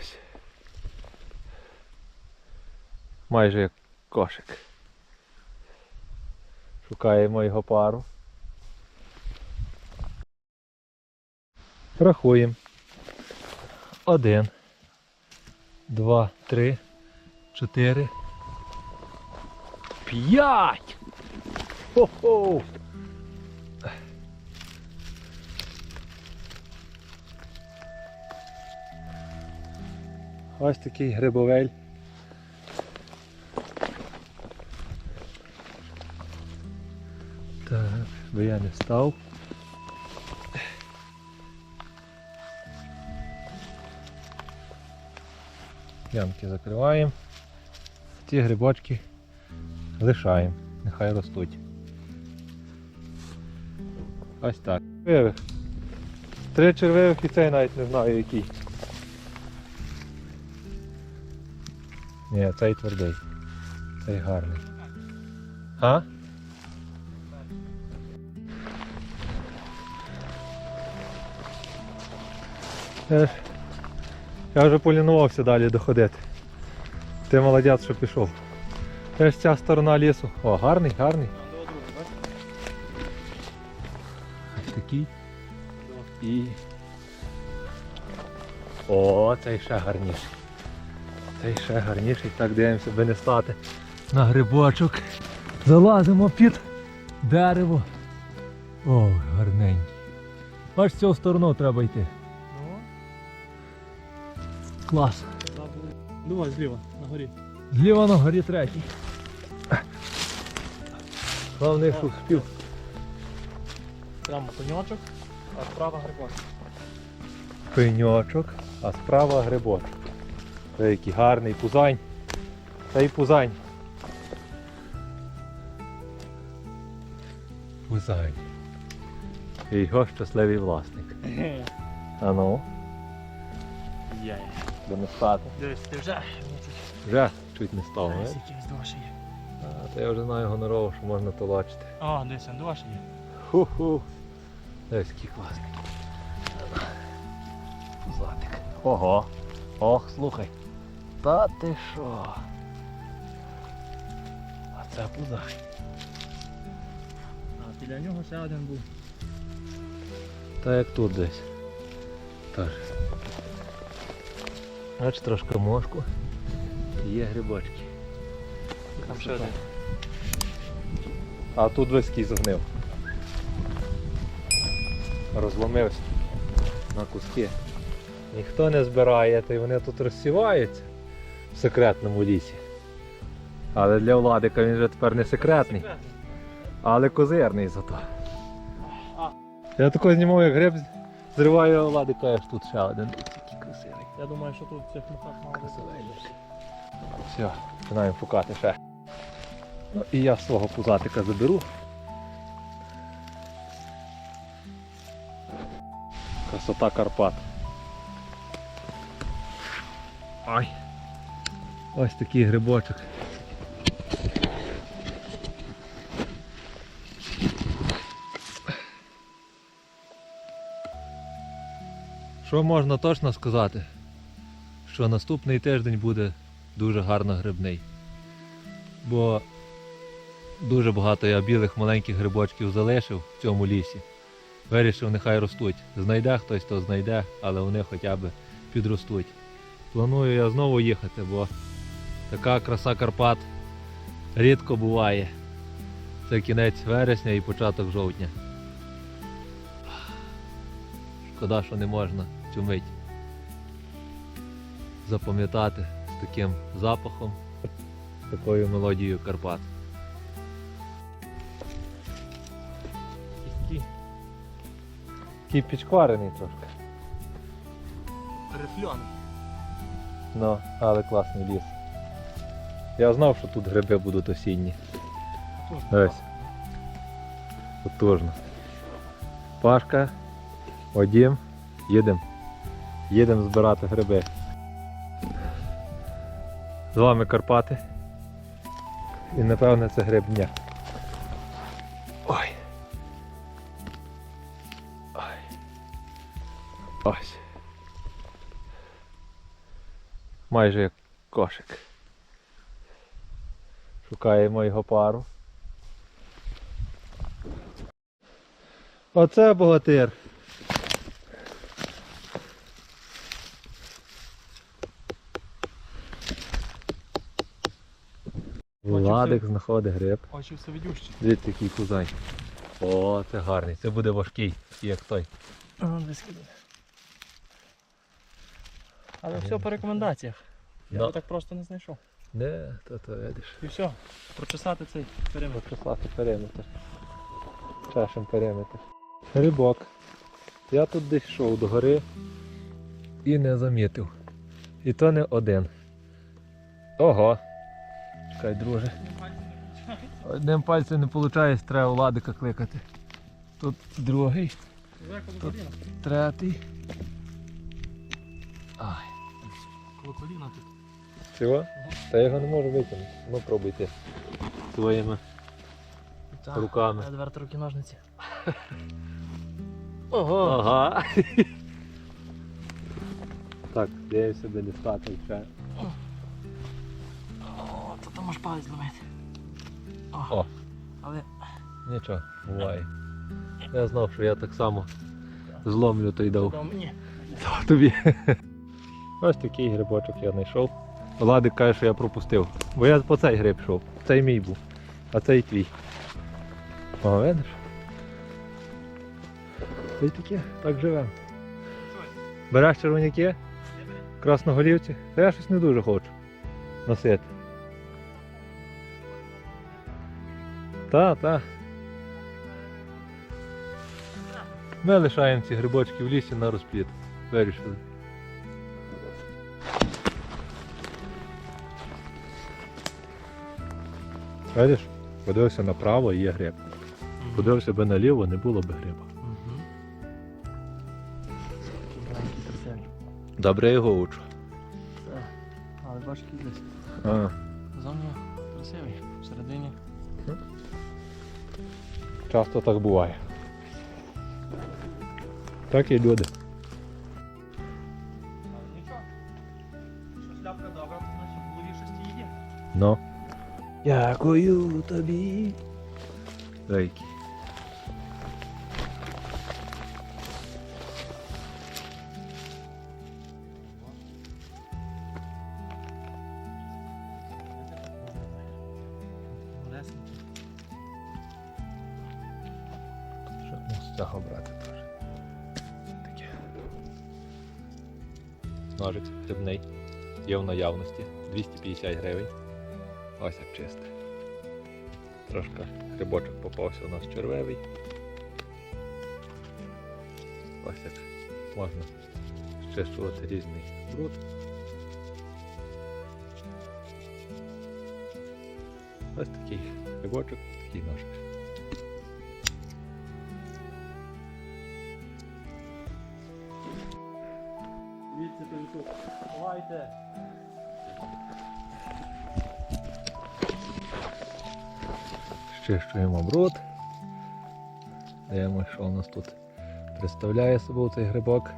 Ось. Майже як кошик. Шукаємо його пару. Рахуємо. Один. Два, три, чотири. П'ять! Хо-хо! Ось такий грибовель. Так, би я не став. Ямки закриваємо. Ці грибочки лишаємо, нехай ростуть. Ось так. Три червивих і цей навіть не знаю який. Ні, цей твердий. Цей гарний. А? Я, вже полінувався далі доходити. Ти молодець, що пішов. Це ж ця сторона лісу. О, гарний, гарний. Ось такий. І. О, цей ще гарніший. Цей ще гарніший. Так дивимося, би не стати на грибочок. Залазимо під дерево. О, гарненький. Аж в цю сторону треба йти. Клас. Давай зліва, на горі. Зліва на горі третій. Головне, що вспів. Прямо коньочок, а справа грибок. Пеньочок, а справа грибочок. Який гарний пузань. Це і пузань. Пузань. І його щасливий власник. А ну, Є. де не стати. Дивись, ти вже. Вже чуть не став, не? Якийсь довше є. А, то я вже знаю гонорово, що можна толочити. О, дивись, він довше є. Ху-ху. Дивись, який класний. Златик. Ого. Ох, слухай. Та ти що? А це пузай. А біля нього ще один був. Та як тут десь. Теж. Бач, трошки мошку. Є грибочки. Там ще один. А тут весь згнив. Розломився на куски. Ніхто не збирає, та й вони тут розсіваються в секретному лісі. Але для владика він вже тепер не секретний, але козирний зато. Я тако знімав, як гриб зриваю, владика аж тут ще один. Який красивий. Я думаю, що тут в цих мухах мало бути. Все, починаємо фукати ще. Ну і я свого пузатика заберу. Красота Карпат. Ай. Ось такий грибочок. Що можна точно сказати? Що наступний тиждень буде дуже гарно грибний. Бо дуже багато я білих маленьких грибочків залишив в цьому лісі. Вирішив, нехай ростуть. Знайде хтось, то знайде, але вони хоча б підростуть. Планую я знову їхати, бо така краса Карпат рідко буває. Це кінець вересня і початок жовтня. Шкода, що не можна цю мить запам'ятати з таким запахом, такою мелодією Карпат. Такий підшкварений трошки. рифльоний. Ну, але класний ліс. Я знав, що тут гриби будуть осінні. Дивись. Потужно. Пашка, Одім, їдемо. Їдемо збирати гриби. З вами Карпати. І напевне це гриб дня. Ой. Ой. Ось. майже як кошик. Шукаємо його пару. Оце богатир. Владик знаходить гриб. Очі все відющі. Дивіться, який кузань. О, це гарний. Це буде важкий, як той. Але все по рекомендаціях. Я Да. так просто не знайшов. Не, то то видиш. І все. Прочесати цей периметр. Прислати периметр. Чашем периметр. Грибок. Я тут десь йшов до гори і не замітив. І то не один. Ого. Чекай, друже. Одним пальцем не виходить, треба Владика кликати. Тут другий, Коло третій. Ай. Коло коліна тут. Чого? Та я його не можу витягнути. Ну пробуйте. Своїми Так. руками. Едверт руки ножниці. Ого. Ага. Так, дивимося, де дістати ще. О, то там аж палець зламити. О. Але Нічого, буває. Я знав, що я так само зломлю той дав. Тобі. Ось такий грибочок я знайшов. Владик каже, що я пропустив. Бо я по цей гриб йшов. Цей мій був, а цей твій. О, видиш? Це й таке, так живемо. Береш червоняки? Красноголівці? Та я щось не дуже хочу носити. Та, та. Ми лишаємо ці грибочки в лісі на розпліт. Вирішили. Видиш? Подивився направо і є гриб. Подивився би наліво, не було б гриба. Добре його учу. Так. Але важкий десь. А, Зовні красивий. Всередині. часто так буває. Так і люди. Нічого. Що шляпка добра, значить в голові щось є. Ну. Дякую тобі. Рейки. Цього брати теж. Таке. Ножик грибний. Є в наявності. 250 гривень. Ось як чисте. Трошки грибочок попався у нас червивий. Ось як можна щищувати різний бруд. Ось такий грибочок, такий ножик. Дивіться, тут. Ховайте. Щищуємо бруд. Дивимося, що у нас тут представляє собою цей грибок.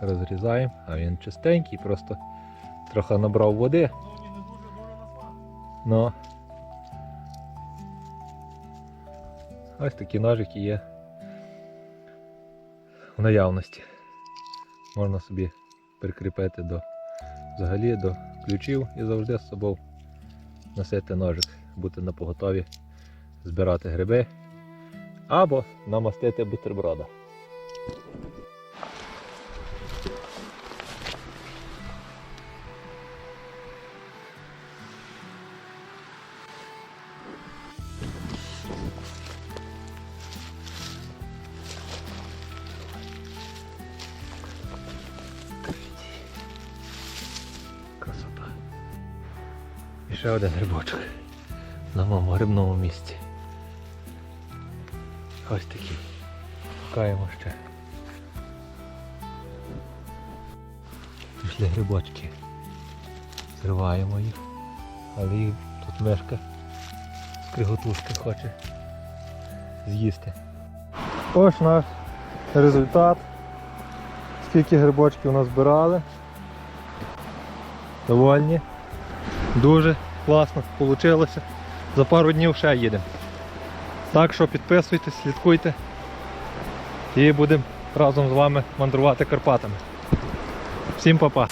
Розрізаємо, а він чистенький, просто трохи набрав води. Назвав. Ну. Ось такі ножики є в наявності. Можна собі прикріпити до взагалі до ключів і завжди з собою носити ножик, бути на поготові, збирати гриби або намастити бутерброда. Ще один грибочок на моєму грибному місці. Ось такий. Шукаємо ще. Пішли грибочки. Зриваємо їх. Але їх тут мешка з криготушки хоче з'їсти. Ось наш результат. Скільки грибочків назбирали. Довольні. Дуже класно вийшло. За пару днів ще їдемо. Так що підписуйтесь, слідкуйте. І будемо разом з вами мандрувати Карпатами. Всім па-па!